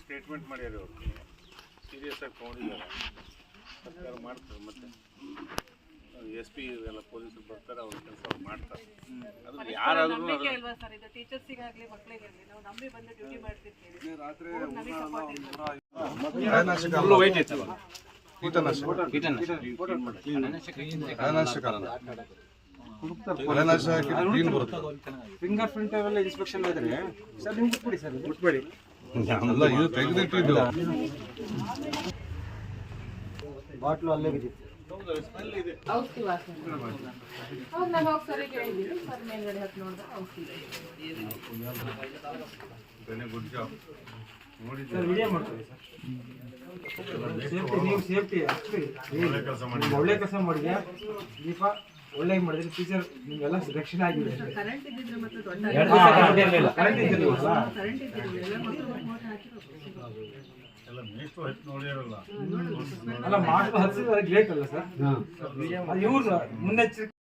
Statement ಮಾಡ್ಯಾರ ಅವರು? Serious ಆಗಿ ತಗೊಂಡಿದ್ದಾರೆ. ಸರ್ಕಾರ ಮಾಡ್ತಾರೆ ಮತ್ತೆ. ಎಸ್ ಪಿ ಎಲ್ಲ ಪೊಲೀಸರು ಬರ್ತಾರೆ ಅವ್ರ ಕೆಲಸ ಅವ್ರು ಮಾಡ್ತಾರೆ. ಅದು ಯಾರಾದ್ರೂ ನಂಬಿಕೆ ಕೀಟನಾಶಕ. ಕೀಟನಾಶಕ ಕೀಟನಾಶಕ ಕ್ಲೀನ್ ಬರುತ್ತೆ. ಫಿಂಗರ್ ಪ್ರಿಂಟ್ ಅವೆಲ್ಲ ಇನ್ಸ್ಪೆಕ್ಷನ್ ಇದ್ರೆ ಸರ್ ನಿಮ್ಗೆ ಬಿಟ್ಬಿಡಿ ಸರ್ ಬಿಟ್ಬೇಡಿ ಅಲ್ಲ ಇದು ತೆಗೆದಿಟ್ಟಿದ್ದು ಬಾಟ್ಲು ಅಲ್ಲೇ ಬಿದ್ದಿತ್ತು. ಔಷಧಿ ವಾಸನೆ ಹೌದು. ನಾನು ಹೋಗಿ ಸರಿ ಕೇಳಿದ್ದೀನಿ ಸರ್ ಮೇಲ್ಗಡೆ ಹತ್ತು ನೋಡಿದ್ರೆ ಔಷಧಿ ಗುಡ್ ಜಾಬ್ ಸರ್ ವಿಡಿಯೋ ಮಾಡ್ಕೊಳ್ಳಿ ಸರ್. ಸೇಫ್ಟಿ ನೀವು ಸೇಫ್ಟಿ ಒಳ್ಳೆ ಕೆಲಸ ಮಾಡಿದ್ಯಾ ದೀಪ ಒಳ್ಳೆ ಮಾಡಿದ್ರೆ ಟೀಚರ್ ನಿಮ್ಗೆಲ್ಲ ರಕ್ಷಣೆ ಆಗಿದೆ. ಕರೆಂಟ್ ಇದ್ದಿದ್ರೆ ಮತ್ತೆ ದೊಡ್ಡ ಕರೆಂಟ್ ಇದ್ದಿರಲಿಲ್ಲ ಕರೆಂಟ್ ಇದ್ದಿರಲಿಲ್ಲ ಅಲ್ಲ ಮಾಸ್ಟರ್ ಹಚ್ಚಿದ್ರೆ ಗ್ರೇಟ್ ಅಲ್ಲ ಸರ್. ಇವ್ರು ಮುನ್ನೆಚ್ಚರಿಕೆ.